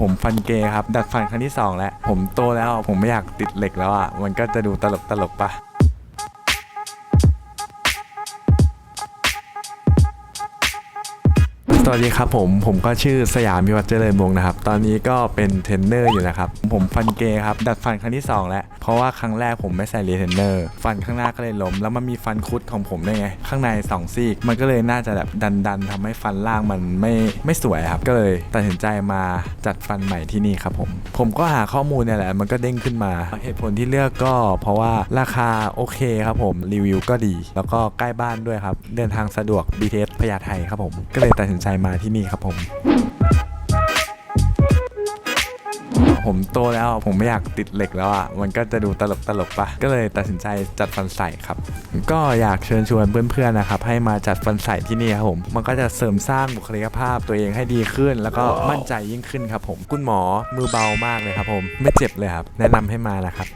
ผมฟันเกย์ครับ ดัดฟันครั้งที่สองแล้ว ผมโตแล้วผมไม่อยากติดเหล็กแล้วอะมันก็จะดูตลกตลกปะ สวัสดีครับผม ผมก็ชื่อสยามมิวัฒน์เจริญวงศ์นะครับ ตอนนี้ก็เป็นเทรนเนอร์อยู่นะครับ ผมฟันเกยครับ ดัดฟันครั้งที่ 2 แล้ว เพราะว่าครั้งแรกผมไม่ใส่รีเทนเนอร์ ฟันข้างหน้าก็เลยล้ม แล้วมันมีฟันคุดของผมได้ไง ข้างใน 2 ซี่ มันก็เลยน่าจะแบบดันๆทำให้ฟันล่างมันไม่ไม่สวยครับ ก็เลยตัดสินใจมาจัดฟันใหม่ที่นี่ครับผม ผมก็หาข้อมูลเนี่ยแหละ มันก็เด้งขึ้นมา เหตุผลที่เลือกก็ เพราะว่าราคาโอเคครับผม รีวิวก็ดี แล้วก็ใกล้บ้านด้วยครับ เดินทางสะดวก BTS พญาไทครับผม ก็เลยตัดสินใจมาที่นี่ครับผม ผมโตแล้วผมไม่อยากติดเหล็กแล้วอะมันก็จะดูตลกตลกๆปะก็เลยตัดสินใจจัดฟันใส่ครับ ก็อยากเชิญชวนเพื่อนๆนะครับให้มาจัดฟันใส่ที่นี่ครับผม มันก็จะเสริมสร้างบุคลิกภาพตัวเองให้ดีขึ้น แล้วก็มั่นใจยิ่งขึ้นครับผมคุณหมอมือเบามากเลยครับผม ไม่เจ็บเลยครับแนะนำให้มานะครับ